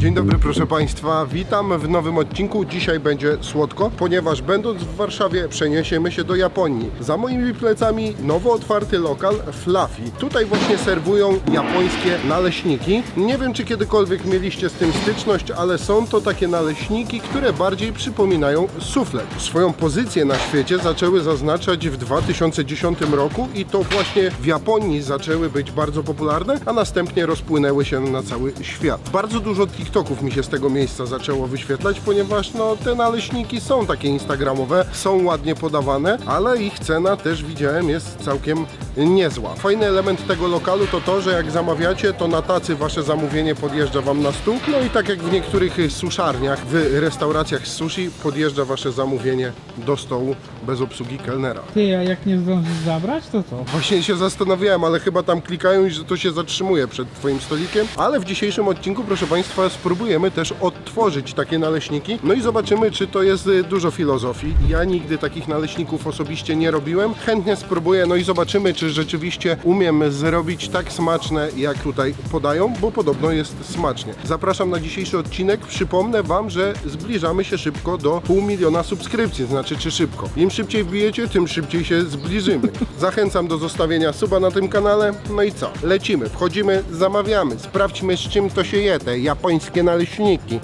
Dzień dobry proszę Państwa, witam w nowym odcinku. Dzisiaj będzie słodko, ponieważ będąc w Warszawie przeniesiemy się do Japonii. Za moimi plecami nowo otwarty lokal Fluffy. Tutaj właśnie serwują japońskie naleśniki. Nie wiem czy kiedykolwiek mieliście z tym styczność, ale są to takie naleśniki, które bardziej przypominają suflet. Swoją pozycję na świecie zaczęły zaznaczać w 2010 roku i to właśnie w Japonii zaczęły być bardzo popularne, a następnie rozpłynęły się na cały świat. Bardzo dużo TikToków mi się z tego miejsca zaczęło wyświetlać, ponieważ no, te naleśniki są takie instagramowe, są ładnie podawane, ale ich cena też widziałem jest całkiem niezła. Fajny element tego lokalu to to, że jak zamawiacie, to na tacy wasze zamówienie podjeżdża wam na stół. No i tak jak w niektórych suszarniach, w restauracjach z sushi, podjeżdża wasze zamówienie do stołu bez obsługi kelnera. Ty, a jak nie zdążysz zabrać, to co? Właśnie się zastanawiałem, ale chyba tam klikają i że to się zatrzymuje przed Twoim stolikiem. Ale w dzisiejszym odcinku, proszę Państwa, spróbujemy też odtworzyć takie naleśniki. No i zobaczymy, czy to jest y, dużo filozofii. Ja nigdy takich naleśników osobiście nie robiłem. Chętnie spróbuję, no i zobaczymy, czy rzeczywiście umiem zrobić tak smaczne, jak tutaj podają, bo podobno jest smacznie. Zapraszam na dzisiejszy odcinek. Przypomnę Wam, że zbliżamy się szybko do pół miliona subskrypcji, znaczy czy szybko. Im szybciej wbijecie, tym szybciej się zbliżymy. Zachęcam do zostawienia suba na tym kanale. No i co? Lecimy, wchodzimy, zamawiamy. Sprawdźmy z czym to się je, te japońskie naleśniki.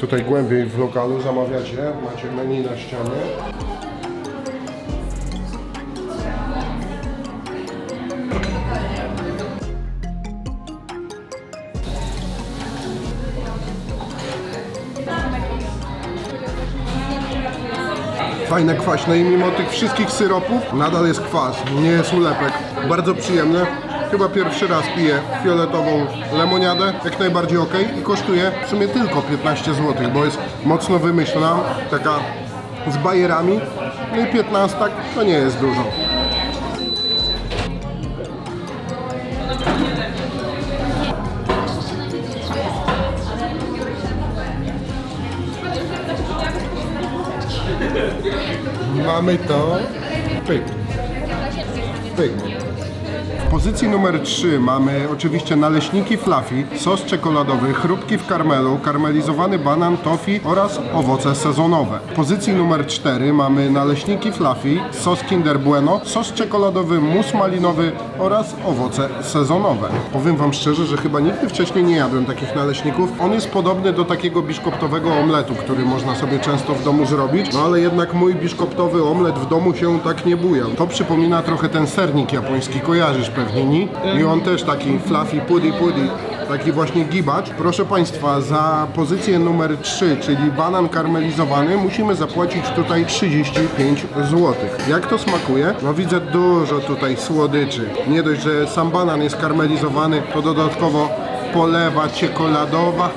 Tutaj głębiej w lokalu zamawiacie, macie menu na ścianie. Fajne, kwaśne i mimo tych wszystkich syropów nadal jest kwas, nie jest ulepek. Bardzo przyjemne. Chyba pierwszy raz piję fioletową lemoniadę, jak najbardziej ok i kosztuje w sumie tylko 15 zł, bo jest mocno wymyślna, taka z bajerami. No i 15 to nie jest dużo. Mamy to. Pyk. Pyk. Pozycji numer 3 mamy oczywiście naleśniki fluffy, sos czekoladowy, chrupki w karmelu, karmelizowany banan, tofi oraz owoce sezonowe. W pozycji numer 4 mamy naleśniki fluffy, sos Kinder Bueno, sos czekoladowy, mus malinowy oraz owoce sezonowe. Powiem Wam szczerze, że chyba nigdy wcześniej nie jadłem takich naleśników. On jest podobny do takiego biszkoptowego omletu, który można sobie często w domu zrobić, no ale jednak mój biszkoptowy omlet w domu się tak nie bujał. To przypomina trochę ten sernik japoński, kojarzysz pewnie, nie? I on też taki fluffy pudi pudi. Taki właśnie gibacz. Proszę Państwa, za pozycję numer 3, czyli banan karmelizowany, musimy zapłacić tutaj 35 zł. Jak to smakuje? No widzę dużo tutaj słodyczy. Nie dość, że sam banan jest karmelizowany, to dodatkowo polewa czekoladowa.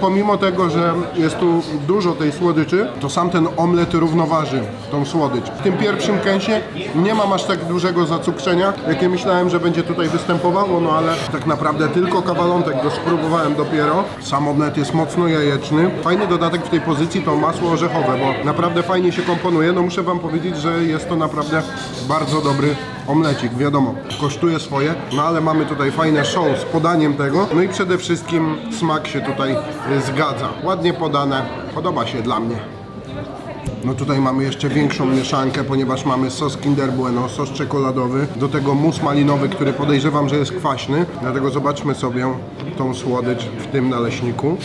Pomimo tego, że jest tu dużo tej słodyczy, to sam ten omlet równoważy tą słodycz. W tym pierwszym kęsie nie mam aż tak dużego zacukrzenia, jakie myślałem, że będzie tutaj występowało, no ale tak naprawdę tylko kawalątek go spróbowałem dopiero. Sam omlet jest mocno jajeczny. Fajny dodatek w tej pozycji to masło orzechowe, bo naprawdę fajnie się komponuje. No muszę Wam powiedzieć, że jest to naprawdę bardzo dobry omlecik, wiadomo, kosztuje swoje, no ale mamy tutaj fajne show z podaniem tego, no i przede wszystkim smak się tutaj zgadza. Ładnie podane, podoba się dla mnie. No tutaj mamy jeszcze większą mieszankę, ponieważ mamy sos Kinder Bueno, sos czekoladowy, do tego mus malinowy, który podejrzewam, że jest kwaśny, dlatego zobaczmy sobie tą słodycz w tym naleśniku.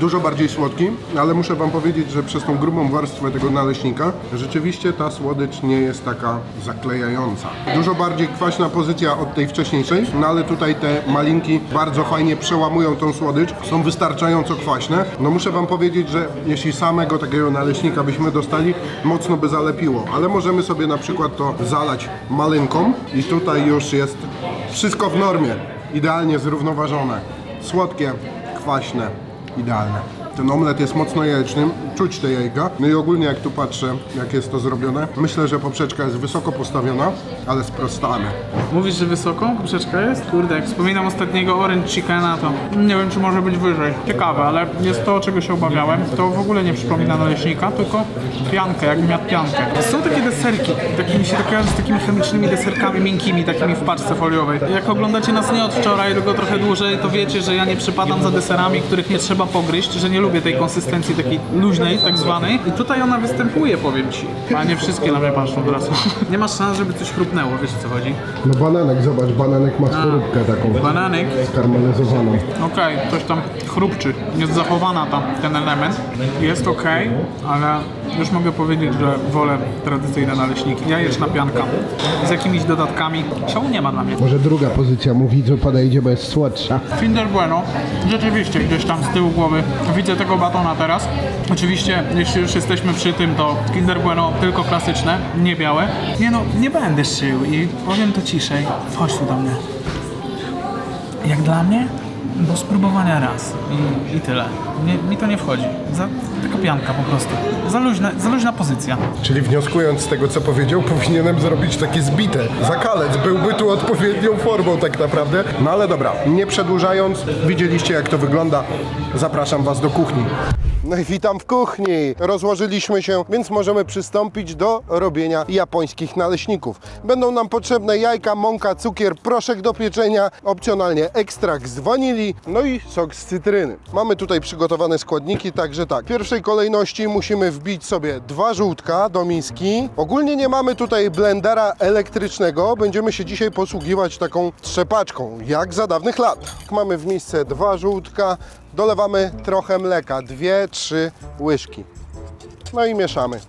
Dużo bardziej słodki, ale muszę Wam powiedzieć, że przez tą grubą warstwę tego naleśnika rzeczywiście ta słodycz nie jest taka zaklejająca. Dużo bardziej kwaśna pozycja od tej wcześniejszej, no ale tutaj te malinki bardzo fajnie przełamują tą słodycz, są wystarczająco kwaśne. No muszę Wam powiedzieć, że jeśli samego takiego naleśnika byśmy dostali, mocno by zalepiło, ale możemy sobie na przykład to zalać malynką i tutaj już jest wszystko w normie, idealnie zrównoważone. Słodkie, kwaśne, you down there. Ten omlet jest mocno jajeczny, czuć te jajka. No i ogólnie jak tu patrzę, jak jest to zrobione, myślę, że poprzeczka jest wysoko postawiona, ale sprostane. Mówisz, że wysoko poprzeczka jest? Kurde, jak wspominam ostatniego Orange Chickena, to nie wiem, czy może być wyżej. Ciekawe, ale jest to, czego się obawiałem. To w ogóle nie przypomina naleśnika, tylko piankę, jakbym miał piankę. Są takie deserki, takie mi się to kojarzy z takimi chemicznymi deserkami miękkimi, takimi w paczce foliowej. Jak oglądacie nas nie od wczoraj, tylko trochę dłużej, to wiecie, że ja nie przypadam za deserami, których nie trzeba pogryźć, że nie lubię tej konsystencji takiej luźnej, tak zwanej. I tutaj ona występuje, powiem ci. A nie wszystkie na mnie patrzą teraz. Nie masz szans, żeby coś chrupnęło, wiesz o co chodzi? No bananek, zobacz, bananek ma skorupkę taką Bananek, skarmelizowaną. okej, coś tam chrupczy, jest zachowana tam ten element, jest okej, ale już mogę powiedzieć, że wolę tradycyjne naleśniki. Jajeczna pianka z jakimiś dodatkami, szału nie ma dla mnie. Może druga pozycja mówi, co podejdzie, bo jest słodsza. Kinder Bueno, rzeczywiście gdzieś tam z tyłu głowy widzę tego batona teraz. Oczywiście, jeśli już jesteśmy przy tym, to Kinder Bueno tylko klasyczne, nie białe. Nie no, nie będę szył i powiem to ciszej. Chodź tu do mnie. Jak dla mnie, do spróbowania raz i, i tyle. Nie, mi to nie wchodzi. Za, taka pianka po prostu. Za luźna, za luźna pozycja. Czyli wnioskując z tego, co powiedział, powinienem zrobić takie zbite. Zakalec byłby tu odpowiednią formą tak naprawdę. No ale dobra, nie przedłużając, widzieliście jak to wygląda. Zapraszam Was do kuchni. No i witam w kuchni. Rozłożyliśmy się, więc możemy przystąpić do robienia japońskich naleśników. Będą nam potrzebne jajka, mąka, cukier, proszek do pieczenia, opcjonalnie ekstrakt z wanilii, no i sok z cytryny. Mamy tutaj przygotowane składniki, także tak. W pierwszej kolejności musimy wbić sobie dwa żółtka do miski. Ogólnie nie mamy tutaj blendera elektrycznego, będziemy się dzisiaj posługiwać taką trzepaczką, jak za dawnych lat. Mamy w misce dwa żółtka, dolewamy trochę mleka, dwie, trzy łyżki. No i mieszamy.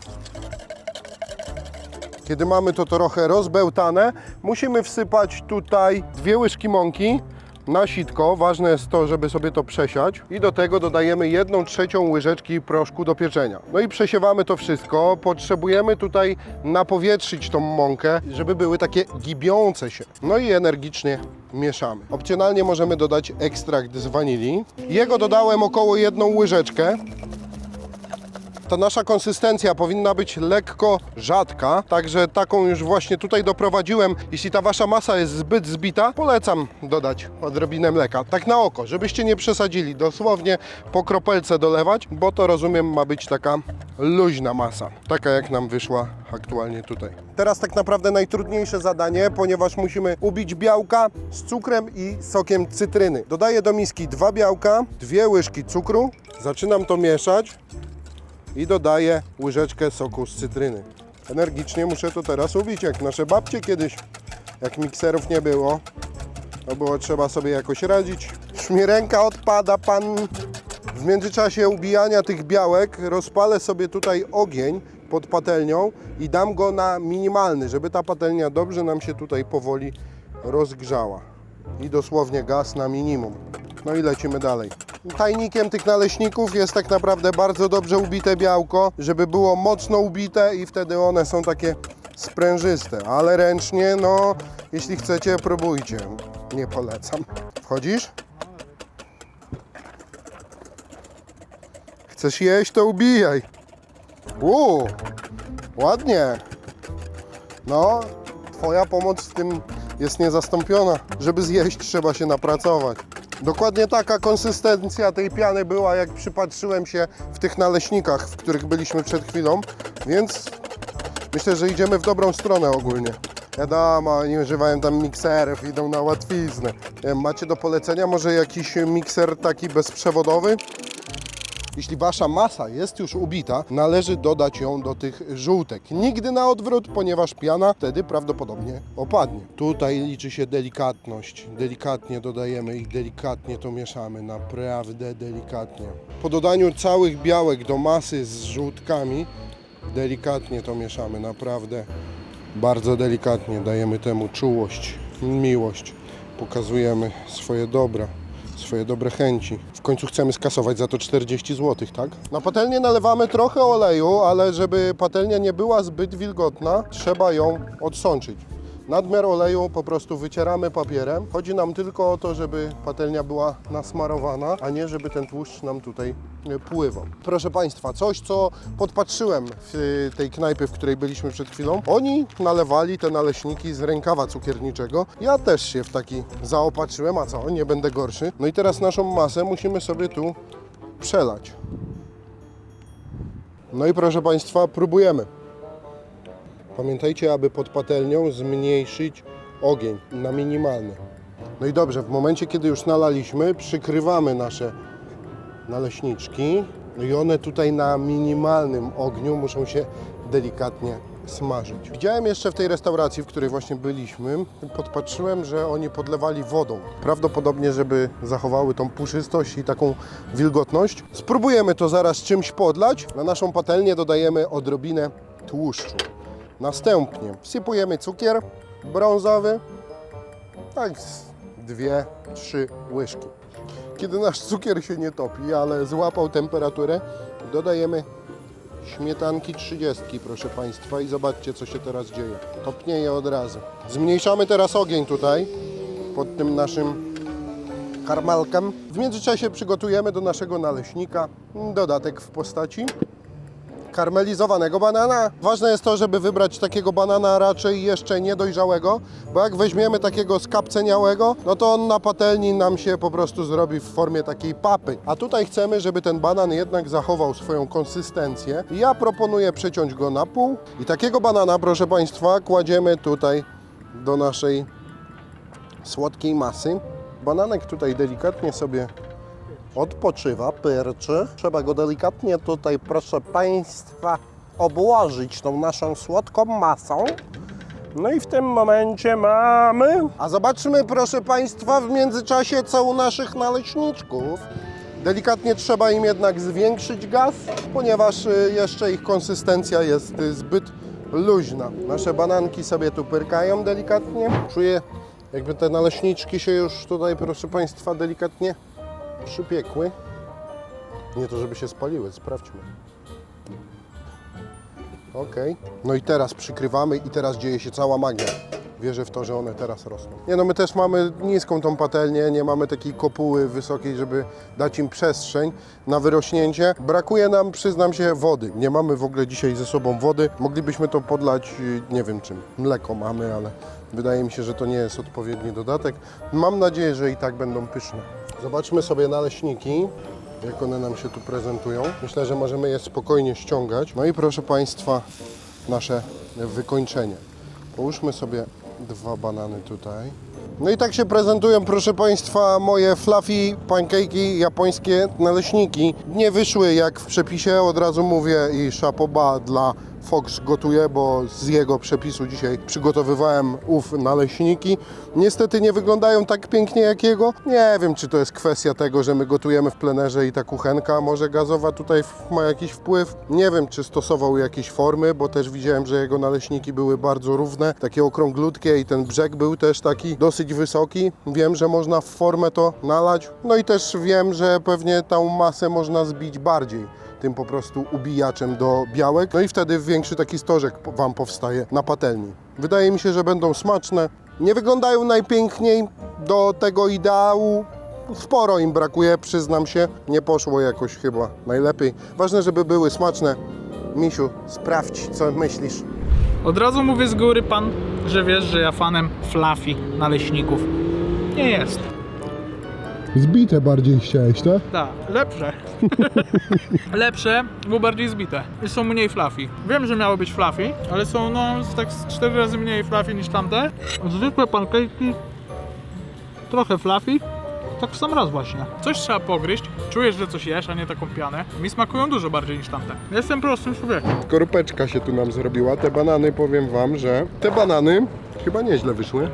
Kiedy mamy to trochę rozbełtane, musimy wsypać tutaj dwie łyżki mąki na sitko. Ważne jest to, żeby sobie to przesiać. I do tego dodajemy jedną trzecią łyżeczki proszku do pieczenia. No i przesiewamy to wszystko. Potrzebujemy tutaj napowietrzyć tą mąkę, żeby były takie gibiące się. No i energicznie mieszamy. Opcjonalnie możemy dodać ekstrakt z wanilii. Jego dodałem około jedną łyżeczkę. Ta nasza konsystencja powinna być lekko rzadka, także taką już właśnie tutaj doprowadziłem. Jeśli ta wasza masa jest zbyt zbita, polecam dodać odrobinę mleka. Tak na oko, żebyście nie przesadzili. Dosłownie po kropelce dolewać, bo to rozumiem ma być taka luźna masa. Taka jak nam wyszła aktualnie tutaj. Teraz tak naprawdę najtrudniejsze zadanie, ponieważ musimy ubić białka z cukrem i sokiem cytryny. Dodaję do miski dwa białka, dwie łyżki cukru. Zaczynam to mieszać i dodaję łyżeczkę soku z cytryny. Energicznie muszę to teraz ubić, jak nasze babcie kiedyś, jak mikserów nie było, to było trzeba sobie jakoś radzić. Już mi ręka odpada, pan. W międzyczasie ubijania tych białek rozpalę sobie tutaj ogień pod patelnią i dam go na minimalny, żeby ta patelnia dobrze nam się tutaj powoli rozgrzała. I dosłownie gaz na minimum. No i lecimy dalej. Tajnikiem tych naleśników jest tak naprawdę bardzo dobrze ubite białko, żeby było mocno ubite i wtedy one są takie sprężyste, ale ręcznie, no jeśli chcecie, próbujcie. Nie polecam. Wchodzisz? Chcesz jeść, to ubijaj. Uuu, ładnie. No, Twoja pomoc w tym jest niezastąpiona. Żeby zjeść, trzeba się napracować. Dokładnie taka konsystencja tej piany była, jak przypatrzyłem się w tych naleśnikach, w których byliśmy przed chwilą, więc myślę, że idziemy w dobrą stronę ogólnie. Wiadomo, nie używają tam mikserów, idą na łatwiznę. Macie do polecenia może jakiś mikser taki bezprzewodowy? Jeśli wasza masa jest już ubita, należy dodać ją do tych żółtek. Nigdy na odwrót, ponieważ piana wtedy prawdopodobnie opadnie. Tutaj liczy się delikatność. Delikatnie dodajemy i delikatnie to mieszamy. Naprawdę delikatnie. Po dodaniu całych białek do masy z żółtkami, delikatnie to mieszamy. Naprawdę bardzo delikatnie dajemy temu czułość, miłość. Pokazujemy swoje dobra swoje dobre chęci. W końcu chcemy skasować za to 40 zł, tak? Na patelnię nalewamy trochę oleju, ale żeby patelnia nie była zbyt wilgotna, trzeba ją odsączyć. Nadmiar oleju po prostu wycieramy papierem. Chodzi nam tylko o to, żeby patelnia była nasmarowana, a nie żeby ten tłuszcz nam tutaj e, pływał. Proszę Państwa, coś co podpatrzyłem w e, tej knajpie, w której byliśmy przed chwilą. Oni nalewali te naleśniki z rękawa cukierniczego. Ja też się w taki zaopatrzyłem, a co, nie będę gorszy. No i teraz naszą masę musimy sobie tu przelać. No i proszę Państwa, próbujemy. Pamiętajcie, aby pod patelnią zmniejszyć ogień na minimalny. No i dobrze, w momencie kiedy już nalaliśmy, przykrywamy nasze naleśniczki i one tutaj na minimalnym ogniu muszą się delikatnie smażyć. Widziałem jeszcze w tej restauracji, w której właśnie byliśmy, podpatrzyłem, że oni podlewali wodą. Prawdopodobnie, żeby zachowały tą puszystość i taką wilgotność. Spróbujemy to zaraz czymś podlać. Na naszą patelnię dodajemy odrobinę tłuszczu. Następnie wsypujemy cukier brązowy, tak dwie, trzy łyżki. Kiedy nasz cukier się nie topi, ale złapał temperaturę, dodajemy śmietanki 30, proszę Państwa, i zobaczcie, co się teraz dzieje. Topnieje od razu. Zmniejszamy teraz ogień tutaj, pod tym naszym karmelkiem. W międzyczasie przygotujemy do naszego naleśnika dodatek w postaci karmelizowanego banana. Ważne jest to, żeby wybrać takiego banana raczej jeszcze niedojrzałego, bo jak weźmiemy takiego skapceniałego, no to on na patelni nam się po prostu zrobi w formie takiej papy. A tutaj chcemy, żeby ten banan jednak zachował swoją konsystencję. Ja proponuję przeciąć go na pół i takiego banana, proszę Państwa, kładziemy tutaj do naszej słodkiej masy. Bananek tutaj delikatnie sobie odpoczywa, pyrczy. Trzeba go delikatnie tutaj, proszę Państwa, obłożyć tą naszą słodką masą. No i w tym momencie mamy... A zobaczmy, proszę Państwa, w międzyczasie co u naszych naleśniczków. Delikatnie trzeba im jednak zwiększyć gaz, ponieważ y, jeszcze ich konsystencja jest y, zbyt luźna. Nasze bananki sobie tu pyrkają delikatnie. Czuję, jakby te naleśniczki się już tutaj, proszę Państwa, delikatnie przypiekły. Nie to, żeby się spaliły, sprawdźmy. Ok. No i teraz przykrywamy i teraz dzieje się cała magia. Wierzę w to, że one teraz rosną. Nie no, my też mamy niską tą patelnię, nie mamy takiej kopuły wysokiej, żeby dać im przestrzeń na wyrośnięcie. Brakuje nam, przyznam się, wody. Nie mamy w ogóle dzisiaj ze sobą wody. Moglibyśmy to podlać, y, nie wiem czym. Mleko mamy, ale wydaje mi się, że to nie jest odpowiedni dodatek. Mam nadzieję, że i tak będą pyszne. Zobaczmy sobie naleśniki jak one nam się tu prezentują. Myślę, że możemy je spokojnie ściągać. No i proszę Państwa, nasze wykończenie. Połóżmy sobie dwa banany tutaj. No i tak się prezentują, proszę Państwa, moje fluffy pancake'i, japońskie naleśniki. Nie wyszły jak w przepisie, od razu mówię i szapoba dla Fox gotuje, bo z jego przepisu dzisiaj przygotowywałem ów naleśniki. Niestety nie wyglądają tak pięknie jak jego. Nie wiem, czy to jest kwestia tego, że my gotujemy w plenerze i ta kuchenka może gazowa tutaj ma jakiś wpływ. Nie wiem, czy stosował jakieś formy, bo też widziałem, że jego naleśniki były bardzo równe, takie okrąglutkie i ten brzeg był też taki dosyć wysoki. Wiem, że można w formę to nalać. No i też wiem, że pewnie tą masę można zbić bardziej tym po prostu ubijaczem do białek. No i wtedy większy taki stożek Wam powstaje na patelni. Wydaje mi się, że będą smaczne. Nie wyglądają najpiękniej do tego ideału. Sporo im brakuje, przyznam się. Nie poszło jakoś chyba najlepiej. Ważne, żeby były smaczne. Misiu, sprawdź, co myślisz. Od razu mówię z góry pan, że wiesz, że ja fanem fluffy naleśników. Nie jest. Zbite bardziej chciałeś, tak? Tak, lepsze. lepsze, bo bardziej zbite. I są mniej fluffy. Wiem, że miały być fluffy, ale są no tak z 4 razy mniej fluffy niż tamte. Zwykłe pancake'i, trochę fluffy. Tak w sam raz właśnie. Coś trzeba pogryźć, czujesz, że coś jesz, a nie taką pianę. Mi smakują dużo bardziej niż tamte. Jestem prostym człowiekiem. Korupeczka się tu nam zrobiła. Te banany, powiem Wam, że te banany chyba nieźle wyszły.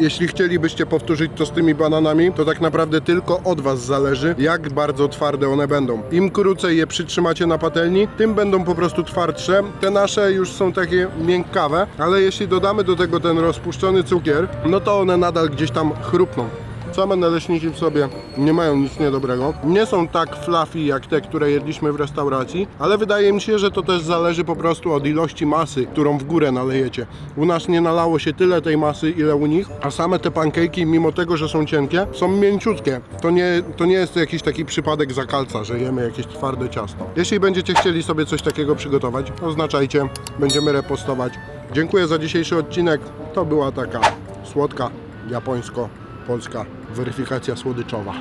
Jeśli chcielibyście powtórzyć to z tymi bananami, to tak naprawdę tylko od Was zależy, jak bardzo twarde one będą. Im krócej je przytrzymacie na patelni, tym będą po prostu twardsze. Te nasze już są takie miękkawe, ale jeśli dodamy do tego ten rozpuszczony cukier, no to one nadal gdzieś tam chrupną. Same naleśniki w sobie nie mają nic niedobrego. Nie są tak fluffy jak te, które jedliśmy w restauracji, ale wydaje mi się, że to też zależy po prostu od ilości masy, którą w górę nalejecie. U nas nie nalało się tyle tej masy, ile u nich, a same te pancake'i, mimo tego, że są cienkie, są mięciutkie. To nie, to nie jest jakiś taki przypadek zakalca, że jemy jakieś twarde ciasto. Jeśli będziecie chcieli sobie coś takiego przygotować, oznaczajcie, będziemy repostować. Dziękuję za dzisiejszy odcinek. To była taka słodka, japońsko-polska weryfikacja słodyczowa.